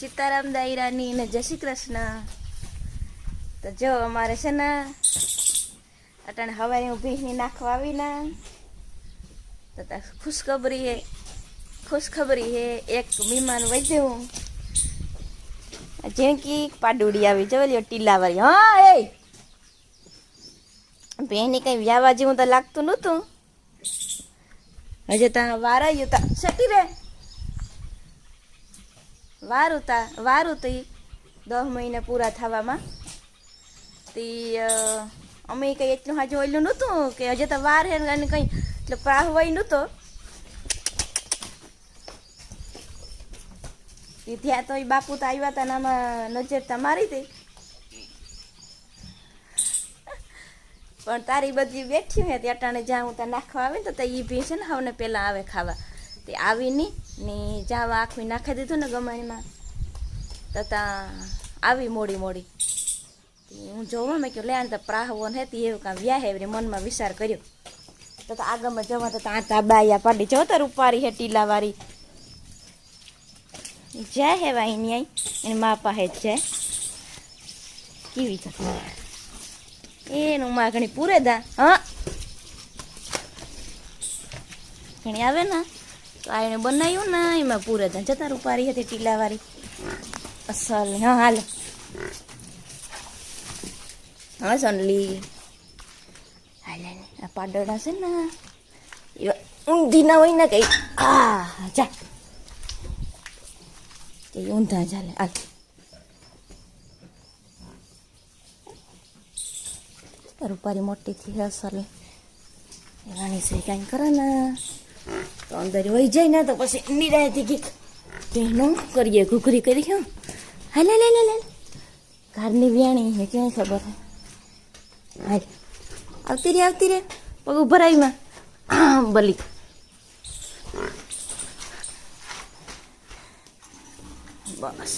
સીતારામ દાયરાની ને જય શ્રી કૃષ્ણ. તો જો અમારે છે ને, અટાણે હવારે હું ભીની નાખવા આવીને, તો ખુશખબરી હે ખુશખબરી હે, એક મહેમાન વધ્યું જેણકી પાડુડી આવી જો લ્યો ટીલાવાળી. હા, એ! બેની કઈ વ્યાવા જેવું તો લાગતું નહોતું. હજે ત્યાં વારાયું તા. સટી રે. વારું તા વારું તી દસ મહિના પૂરા થવામાં. તી અમે કંઈ એટલું હા જોયેલું નહોતું કે હજે તો વાર હે અને કંઈ એટલે પ્રાહ વય નહોતો ત્યાં તો એ બાપુ તો આવ્યા હતા આમાં નજર તમારી હતી. પણ તારી બધી બેઠી હોય ત્યાં અટાણે જ્યાં હું ત્યાં નાખવા આવે ને તો એ ભી છે ને હવને પહેલાં આવે ખાવા. તે આવી નહીં ને જાવા આખું નાખી દીધું ને ગમાણીમાં તો ત્યાં આવી મોડી મોડી. હું જોવા મેં કહ્યું લે, આને તો પ્રાહવો ને હતી, એવું કાં વ્યાહે એવી મનમાં વિચાર કર્યો. તો તો આગળમાં જવા તો ત્યાં તાબાયા પાડી, જો તો રૂપારી હે ટીલાવાળી. જય હે વાહિની એની મા પાસે જાય કેવી છે? એનું માં ઘણી પૂરે દા, હા. ઘણી આવે ને? તો આ એને બનાવ્યું ને એમાં પૂરા દા જતા રૂપારી હતી ટીલાવાળી. અસલ. હા, હાલ. હા, સનલી. હાલે આ પાડોડા છે ને એવા ઊંધી ના હોય ને કઈ. આ જા. એ ઊંધા ચાલે. હાલ. રૂપારી મોટી થી અસલ. રાણી છે, કાંઈ કરે ને. તો અંદર વહી જાય ને તો પછી નિરાયથી કીક બહેનો કરીએ, ઘૂઘરી કરી હા. હાલે લે લે લે ઘરની વ્યાણી છે ક્યાંય ખબર હાલ, આવતી રે આવતી રે. પગ ભરાઈમાં બલી. બસ.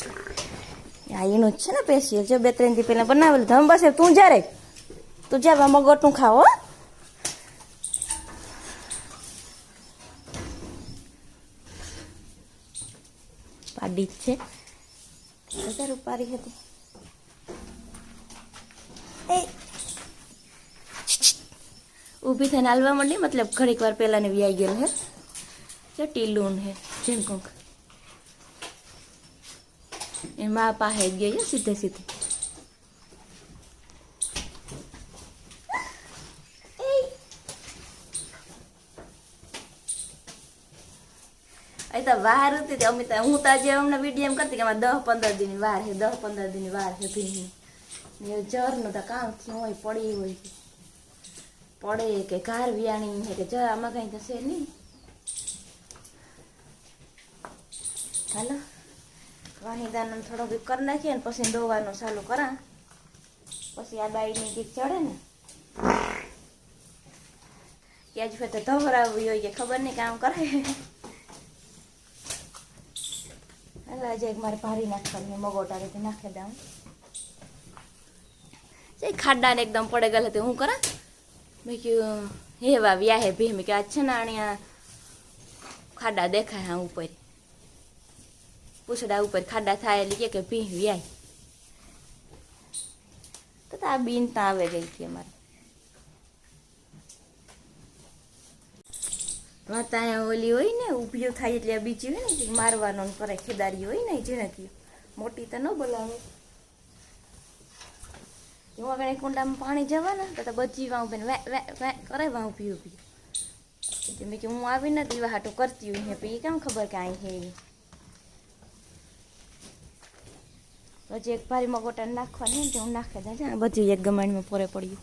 આ એનું જ છે ને પેશિયલ જો બે ત્રણ દી પહેલાં બનાવેલું. ધમ બસ, તું જ્યારે તું જ્યાં મગોટનું ખાઓ હો. પાડી જ છે. હજાર ઉપાડી હતી. ઊભી થઈને હાલવા માંડી, મતલબ ઘડીક વાર પહેલાં ને વ્યાઈ ગયેલ હે. જો ટીલું હે, જેમ કોંક. એ મા પાસે ગઈ સીધે સીધી. તો વાર હતી અમે તો હું તો આજે અમને વીડિયો એમ કરતી કે અમારે દસ પંદર દિનની વાર છે દસ પંદર દિનની વાર છે ભીની. જરનું તો કામ થયું હોય, પડી હોય. પડે કે ઘર વિયાણી છે કે જ, આમાં કઈ થશે નહીં. હાલો. વાણીદાન થોડો બી કરી નાખીએ ને પછી દોવાનું ચાલુ કરા. પછી આ બાઈની ગીત ચડે ને. કે આજ ફેર તો ધવરાવવી હોય કે ખબર નહીં કામ કરે હાલો આજે એક મારે ભારી નાખવાની મગોટા રીતે નાખી દઉં. જે ખાડાને એકદમ પડે ગયેલા તે હું કરા? મેં કીધું, હેવા વ્યા હે ભી. મેં કે આ છે ને અહીંયા ખાડા દેખાય હા ઉપર. પૂછડા ઉપર ખાડા થાય એટલે કે કે ભી વ્યાય. તો આ બીન આવે ગઈ હતી અમારે. વાતા ઓલી હોય ને ઊભી થાય એટલે બીજી હોય ને મારવાનો ને કરે, ખેદારી હોય ને ઝીણકી મોટી તો ન બોલાવે. હું આગળ કુંડામાં પાણી જવાના, તો તો બધી વાં ઊભી વે વે વે, કરે વાં ઊભી. ઊભી એટલે મેં કે હું આવી નથી હાટું કરતી હોય પછી એ કેમ ખબર કે અહીં હે પછી એક ભારી મગોટા નાખવાની ને હું નાખી દે બધી એક ગમાણીમાં પોરે પડ્યું.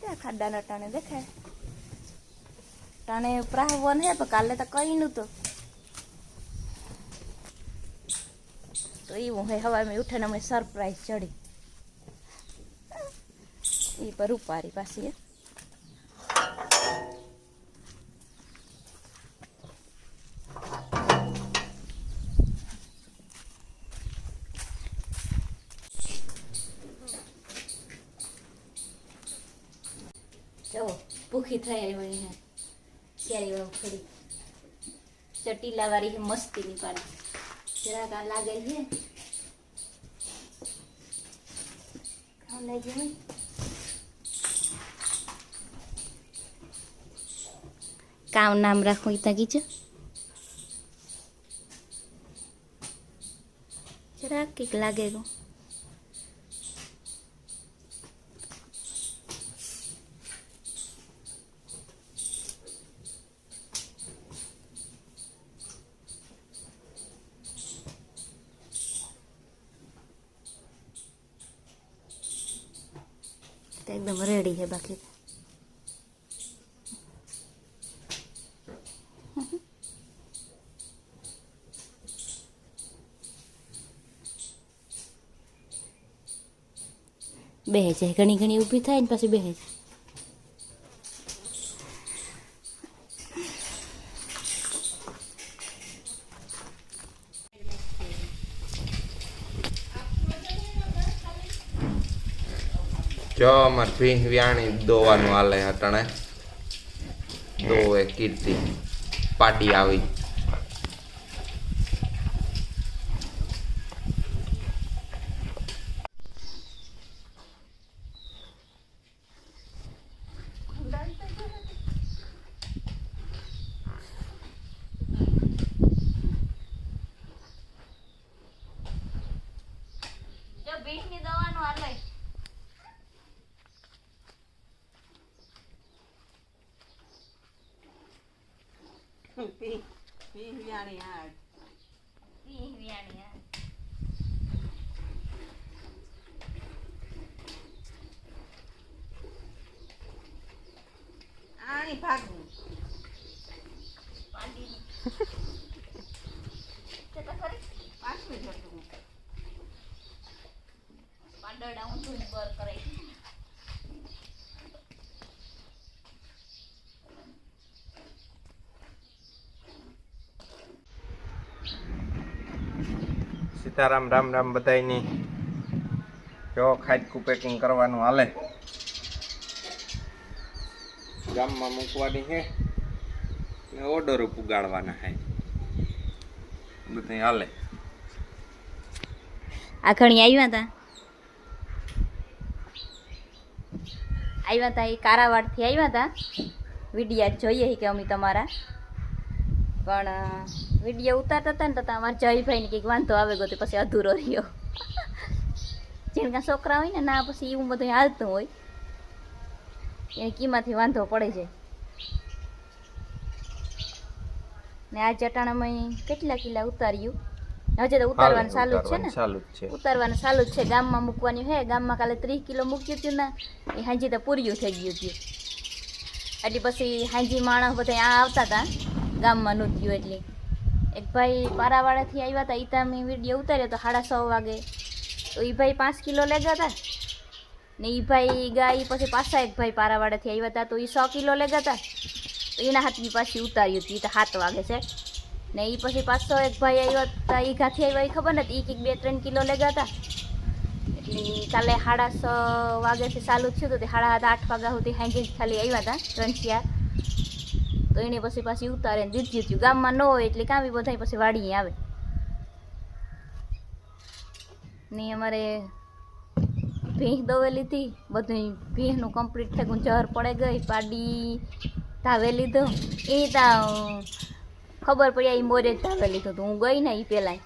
ત્યાં ખાડાના ટાણે દેખાય. ટાણે પ્રાહવન હે પણ કાલે તો કઈ નહોતું. તો એવું હે હવા મેં ઉઠે ને અમે સરપ્રાઈઝ ચડી. એ પર ઉપારી પાછી જો ભૂખી થઈ આવી. વાવ ખરી ચટીલા વાળી છે મસ્તી ની પાડી જરાક આ લાગે છે. ખાવ લાગી હોય કામ નામ રાખવું ઈ તાકી છે? જરાક કંઈક લાગે ગયું તો એકદમ રેડી છે બાકી તો. જાય ઘણી ઘણી ઊભી થાય ને પછી જાય જો અમાર ભીંહ વ્યાણી દોવાનું હાલે અટાણે દોવે કીર્તિ. પાટી આવી જો ભીંડની દવાનું હાલે ભીંહ વ્યાણી હા આણી ભાગવું પાંડી તે ખરી પાછું જતું પાંદડા ઊંધું બર કરે સીતારામ, રામ રામ બધાની જો ખાટકું પેકિંગ કરવાનું હાલે. ગામમાં મૂકવાની છે. ને ઓર્ડર પુગાડવાના છે. બધું હાલે. આ ઘણી આવ્યા હતા આવ્યા હતા એ કારાવાડથી આવ્યા હતા વિડીયા જોઈએ કે અમે તમારા. પણ વીડિયો ઉતારતા હતા ને તો અમારા જયભાઈને કંઈક વાંધો આવે ગયો પછી અધૂરો રહ્યો. જેણકા છોકરા હોય ને ના પછી એવું બધું હાલતું હોય. એને કીમાંથી વાંધો પડે છે. ને આ ચટાણામાં કેટલા કિલા ઉતાર્યું? હજે તો ઉતારવાનું ચાલુ જ છે ને? ઉતારવાનું ચાલુ જ છે. ગામમાં મૂકવાની હે ગામમાં કાલે ત્રીસ કિલો મૂક્યું હતું ને એ હાંજી તો પૂર્યું થઈ ગયું હતું એટલે પછી હાંજી માણસ બધા આ આવતા હતા ગામમાં નૃત્યું એટલે. એક ભાઈ પારાવાડાથી આવ્યા હતા ઈતા મેં વીડિયો ઉતાર્યો તો સાડા છ વાગે. તો એ ભાઈ પાંચ કિલો લેગા હતા. ને એ ભાઈ ગાય પછી પાછા એક ભાઈ પારાવાડાથી આવ્યા હતા, તો એ સો કિલો લેગા હતા. એના હાથની પાછી ઉતાર્યું હતું એ તો સાત વાગે છે. ને એ પછી પાછો એક ભાઈ આવ્યો હતા એ ઘાથી આવ્યા એ ખબર નથી એક એક બે ત્રણ કિલો લેગા હતા. એટલે કાલે સાડા છ વાગ્યાથી ચાલુ થયું હતું, તે સાડા આઠ વાગ્યા સુધી હાંજી ખાલી આવ્યા હતા ત્રણસિયા તો એને પછી પાછી ઉતારે ને દીધું થયું. ગામમાં ન હોય એટલે કામ બધા પછી વાડીએ આવે. ને અમારે ભીંહ દવે લીધી બધું ભીંહનું કમ્પ્લીટ થયું જર પડે ગઈ, પાડી, ધાવે લીધો. એ તા ખબર પડી એ મોરે જ ધાવે લીધું હતું. હું ગઈ ને એ પહેલાં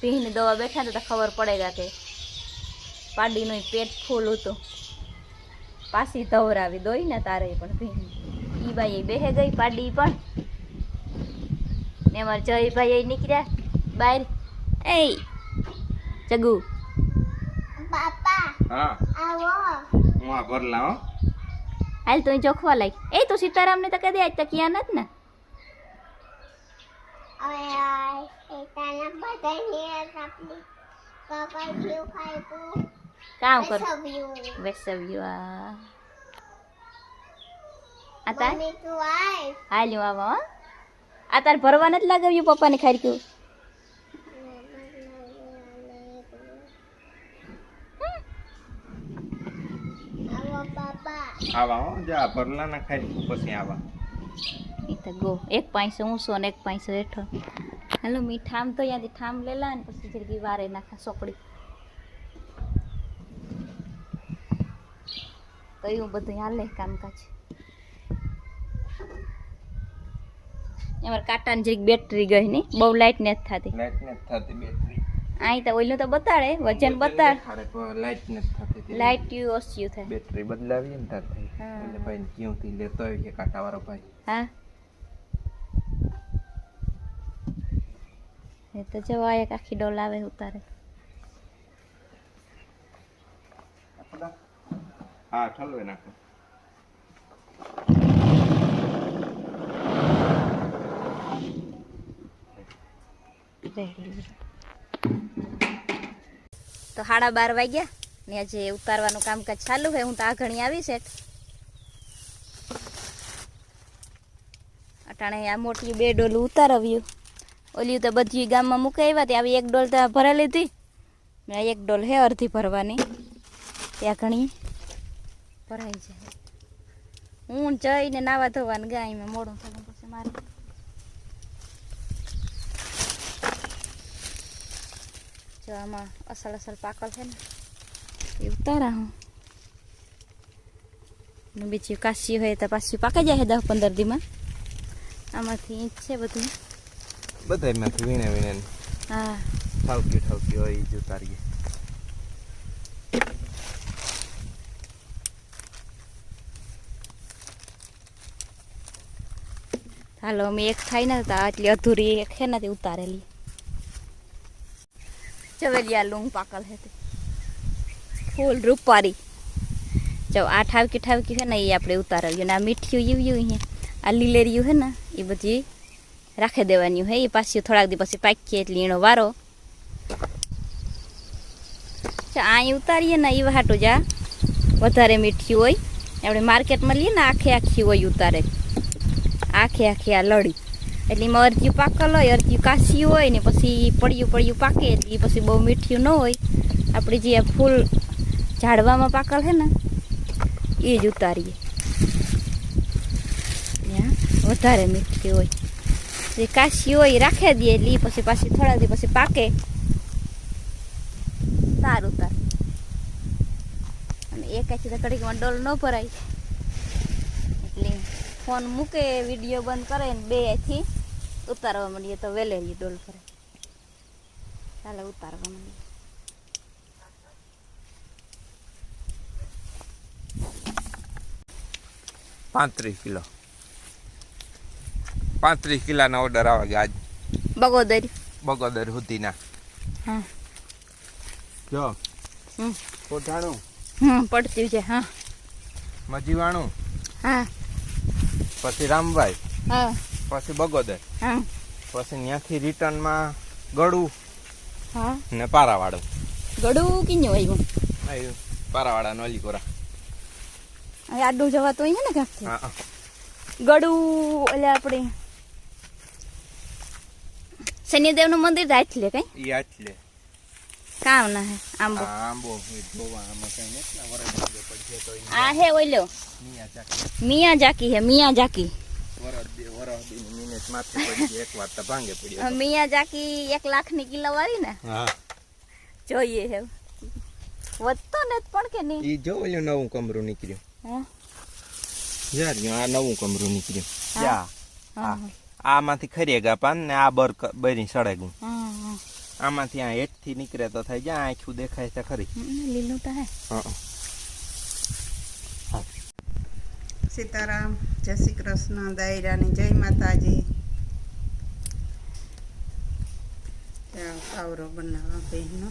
ભીંહની દવા બેઠા હતા તો ખબર પડે ગા કે પાડીનું પેટ ફૂલ હતું. પાછી ધવરાવી દોઈ ને તારે પણ ભીંહ ઈ ભાઈ બેહે ગઈ પાડી પણ. ને અમારા જયભાઈ નીકળ્યા. બહાર એ જગુ. હા. હું આ ઘર હો હાલ તો જોખવા લાગ એ તો સીતારામને તો કદી આજ તક યાદ નત ને? કામ કર વેસવ્યું. આ આ તાર? હાલ્યું આવા આ તાર ભરવા નથી લાગાવ્યું પપ્પાને ખાડક્યું આવા હો જા ભરલા ના ખાટકું પછી આવા. એ તો ગો એક પાંચસો ઊંસો ને એક પાંચસો હેઠો હાલો મી ઠામ તો ત્યાંથી ઠામ લેલા ને પછી જલ્દી વારે નાખા સોકડી એવું બધું હાલે કામકાજ. એમાં કાંટાની જરીક બેટરી ગઈ નહીં. બહુ લાઇટ નથી થતી. લાઈટ ને થતી બેટરી અહીં તો ઓઈલું તો બતાડે વજન બતાડ. લાઈટ ને થતી લાઇટ યુ ઓછું થાય. બેટરી બદલાવી ને તાર હા. એટલે ભાઈ ક્યાંથી લેતો આવ્યો કે કાંટા વાળો ભાઈ? હા. એ તો જવા એક આખી ડોલ આવે ઉતારે. હા ઠલવે નાખો. તો સાડા બાર વાગ્યા. ને આજે ઉતારવાનું કામકાજ ચાલુ છે. હું તો આ ઘણી આવી છે. અટાણે આ મોટી બે ડોલ ઉતારવ્યું. ઓલી તો બધી ગામમાં મૂકાઈ આવ્યા ત્યાં. આવી એક ડોલ તો ભરા લીધી. ને આ એક ડોલ હે અડધી ભરવાની. ત્યાં ઘણી ભરાઈ જાય. હું જઈને નાવા ધોવાનું ગાયમાં મોડું થયું પછી મારે. જો આમાં અસલ અસલ પાકલ છે ને એ ઉતારા હું. ને બીજી કાશી હોય તો પાછી પાકી જાય દસ પંદર દીમાં. આમાંથી ઈંચ છે બધું. બધા એમાંથી વીણે વીણે હા. ઠાવકી ઠાવકી હોય જ ઉતારીએ. હાલો અમે એક થાય ને તો આટલી અધૂરી એક છે ને તે ઉતારેલી. ચવેલિયા લુંગ પાકલ હતી ફૂલ રૂપારી જો આ ઠાવકી ઠાવકી છે ને એ આપણે ઉતારવ્યું ને આ મીઠિયું યુવ્યું અહીંયા આ લીલેરિયું છે ને એ બધી રાખી દેવાની હોય એ પાછી થોડાક દી પછી પાકીએ એટલે એનો વારો। અહીં ઉતારીએ ને એ હાટું જા, વધારે મીઠી હોય. આપણે માર્કેટમાં લઈએ ને, આખે આખી હોય ઉતારે. આખે આખી આ લડી. એટલે એમાં અરજ્યું પાકલ હોય અરજ્યું કાશી હોય ને પછી પડ્યું પડ્યું પાકે એટલે પછી બહુ મીઠ્યું ન હોય. આપણી જે ફૂલ ઝાડવામાં પાકલ છે ને, એ જ ઉતારીએ. વધારે મીઠી હોય. જે કાશી હોય રાખે દઈએ એટલે પછી પાછી થોડા દી પછી પાકે. સારું તાર અને એક આખી તો કડીકમાં ડોલ ન ભરાય. એટલે ફોન મૂકે, વીડિયો બંધ કરે ને બેથી ઉતારવા માંડીએ તો વેલેરી ડોલ કરે ચાલે ઉતારવા માંડીએ. પાંત્રીસ કિલો. પાંત્રીસ કિલોના ઓર્ડર આવે આજ. બગોદર. બગોદર સુધીના હા. જો. હમ. કોઠાણું હમ પડતી છે હા. મજીવાણું. હા. પછી રામભાઈ. હા. પછી બગોદર હા. પછી ત્યાંથી રિટર્નમાં ગળું હા. ને પારાવાળું ગળું કિન્યું આવ્યું? આવ્યું. પારાવાળાનો નો હવે આડું જવા તો અહીંયા ને હા. ગળું એટલે આપણે શનિદેવનું મંદિર રાત લે કઈ? ઈ આટલે કામ ના હે આંબો. આંબો. જોવા આમાં કઈ નથી ને વરે પડશે તો આ હે ઓલ્યો મિયા જાકી મિયા જાકી હે મિયા જાકી મિયા જાકી એક લાખની કિલો વાળી ને? જોઈએ હે વધતો ને પણ કે નહીં. ઈ જો ઓલું નવું કમરું નીકળ્યું. હા? યાર આ નવું કમરું નીકળ્યું. યા હા આમાંથી ખરી ગયા પાન ને આ બર બરી સળેગું. આમાંથી આ હેઠથી નીકળે તો થાય. જ્યાં આખું દેખાય છે ખરી. લીલું તો હે હા. સીતારામ જય શ્રી કૃષ્ણ દાયરાની જય માતાજી ત્યાં પાવરો બનાવવા બહેનો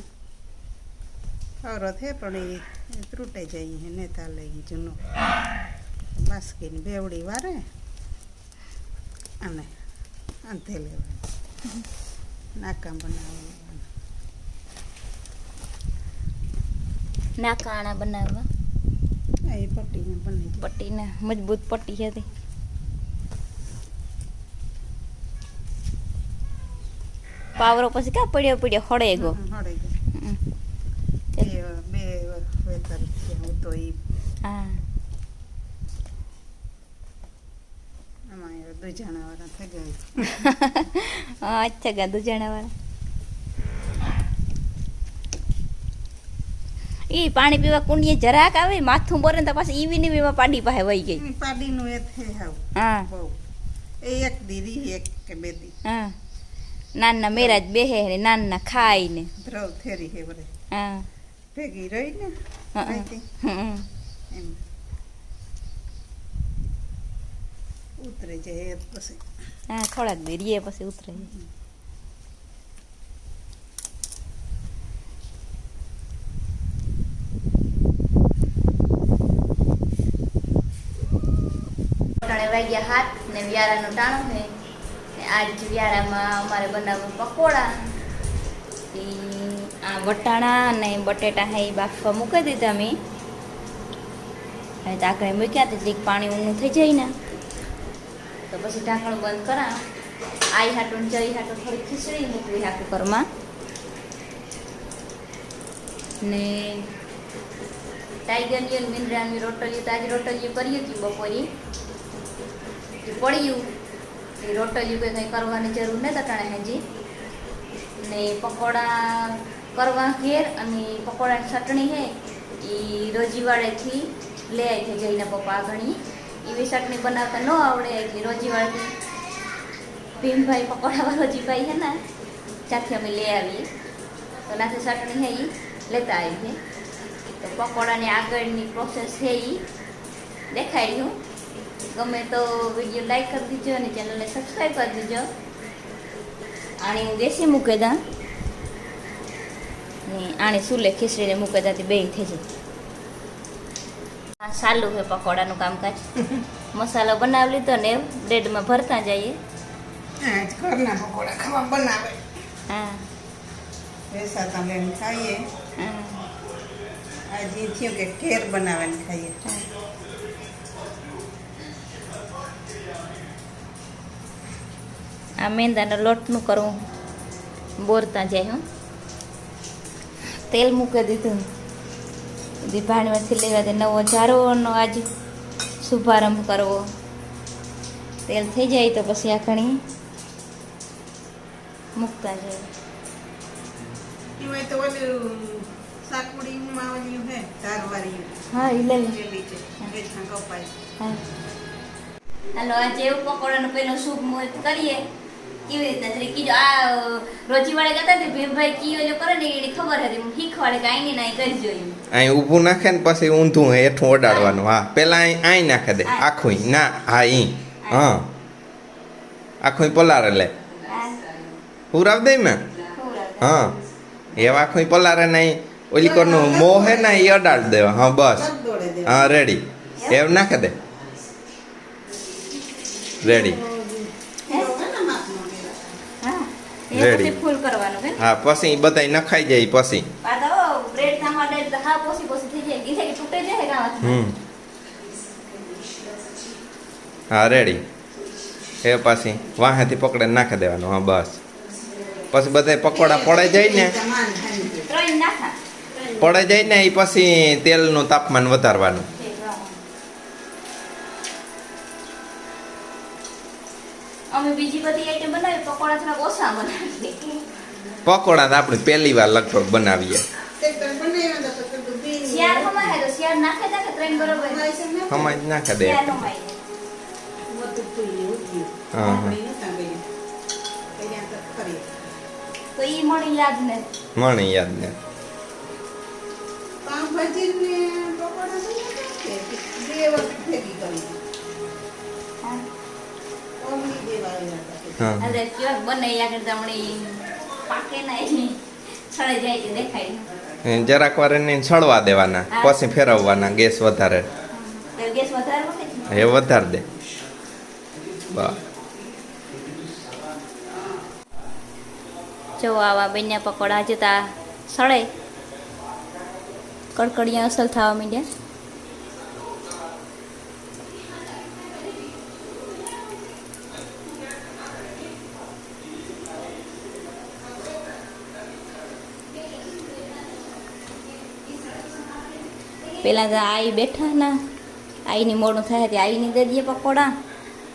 પાવરો છે પણ એ ત્રુટે જાય હે ને તાલે ઈ જૂનો બાસ્કીની બેવડી વારે અને અંતે લેવાનું નાકા બનાવવાનું નાકાણા બનાવવા આ એ પટ્ટીને જાય પટ્ટીને મજબૂત પટ્ટી હતી પાવરો પછી ક્યાં પડ્યો પડ્યો? હળે ગયો. હા અચ્છા ગાંધુ જણાવાળા ઈ પાણી પીવા કુંડીએ જરાક આવે માથું બોરે તો પાછી ઈવી ને બીમાં પાડી પાસે વહી ગઈ. પાડીનું એ થઈ હાવ. હા. બહુ. એક દીદી એક કે બે દી હા. નાના મેરાજ બેહે ને નાના ખાય ને. ધ્રવ થેરી હે બરે હા. ભેગી રહી ને હા. એમ. ઉતરે જાય પછી. હા થોડાક દેરીએ પછી ઉતરે. અટાણે વાગ્યા હાથ ને વ્યારાનો ટાણો છે આજ વ્યારામાં અમારે બનાવવું પકોડા. આ વટાણા અને બટેટા હે બાફવા મૂકી દીધા મેં હવે ઢાંકણે મૂક્યા તો જીક પાણી ઊંડું થઈ જાય ને. તો પછી ઢાંકણું બંધ કરા આઈ હાટું જઈ હાટું થોડી ખીચડી મૂકવી હાટું ઘરમાં. ને ટાઈગરની અને મિનરાની તો આજે રોટલીઓ કરી હતી બપોરે. પડ્યું. એ રોટલીઓ કંઈ કંઈ કરવાની જરૂર નહીં તટાણે હજી ને પકોડા કરવા ઘેર અને પકોડાની ચટણી છે એ રોજીવાડેથી લે આવી છે જઈને પપ્પા ઘણી એવી ચટણી બનાવતા ન આવડે એટલે રોજીવાડેથી. ભીમભાઈ પકોડા રોજીભાઈ હે ને, ત્યાંથી અમે લઈ આવીએ. તો નાથી ચટણી હે એ લેતા આવી છે તો પકોડાની આગળની પ્રોસેસ છે એ દેખાડ્યું ગમે તો વીડિયો લાઈક કરી દીજો અને ચેનલને સબસ્ક્રાઈબ કરી દીજો. આણી હું દેશી મૂકે દા ને આણી સુલે ખીચડીને મૂકે દાથી બે થઈ જાય. આ સાલું છે પકોડાનું કામકાજ. મસાલો બનાવી લીધો ને બ્રેડમાં ભરતા જઈએ. ઘરના પકોડા ખાવા બનાવે. હા. લઈને ખાઈએ. આજે થયું કે કેર બનાવીને ખાઈએ. આ મેંદાના લોટનું કરવું બોરતા જાય હું. તેલ મૂકી દીધું. બધી ભાણમાંથી લેવા દે નવો જારોનો આજ શુભારંભ કરવો. તેલ થઈ જાય તો પછી આ ઘણી મૂકતા જાય. હાલો આજે એવું પકોડાનો પેલો શુભ મુહૂર્ત કરીએ. કેવી રીતના કીધું આ રોજીવાળે કહેતા હતા ભીમભાઈ કી ઓલો કરે ને એની ખબર હતી. હું શીખવાડે કે આઈને નાઈ કરી જોયું અહીં ઊભું નાખે ને પછી ઊંધું હેઠું ઓડાડવાનું. હા પેલા અહીં અહીં નાખે દે. આખું ના હા ઈ. હા. આખું પલારે લે. પૂરાવ દે મેં હા. એવા આખું પલારે નહીં ઓલી કોરનું મોહ હે ને એ અડાડ દેવા. હા બસ. હા રેડી. એમ નાખે દે. રેડી હા પછી ફૂલ કરવાનું કે હા પછી બધાય નખાઈ જાય પછી. આ તો બ્રેડ તમારે હા પોસી પોસી થઈ જાય. ગીધે કે તૂટે જાય ગાવાથી હમ. હા રેડી એ પછી વાહેથી પકડે નાખી દેવાનું હા બસ. પછી બધા પકોડા પડાઈ જાય ને? પડાઈ જાય ને એ પછી તેલનું તાપમાન વધારવાનું. અમે બીજી બધી આઈટમ બનાવી પકોડા થોડા ઓછા બનાવીએ. પકોડા આપણે પહેલી વાર લગભગ બનાવીએ. હમાય નાખે દે મળી યાદ ને. યાદ ને. પકોડા બે વખત ભેગી કરી. હા. કરતા હમણાં પાકે ના છળે જાય છે દેખાય જરાક વાર એને દેવાના પછી ફેરવવાના ગેસ વધારે. ગેસ વધારે એ વધારે દે. બસ જો આવા બન્યા પકોડા જતા સળે. કડકડિયા અસલ થવા માંડ્યા. પેલા તો આઈ બેઠા ના આઈની મોડું થાય તે આઈની દે દઈએ પકોડા.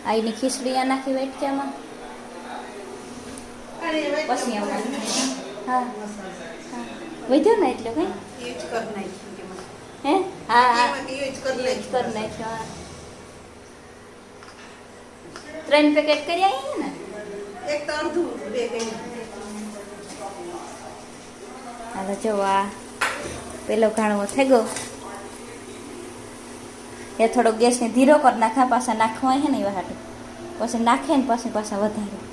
આઈની ખીચડી આ નાખી વેટક્યામાં પછી હા. વધ્યો ને એટલે કઈ. હે? હા ત્રણ પેકેટ કરી આવી ને? એક તો અડધું બે હાલો જો આ પેલો ઘાણવો થઈ ગયો એ થોડો ગેસને ધીરો કરી નાખા, પાછા નાખવા હે ને એવા હાટું પછી નાખે ને પછી પાછા વધારે.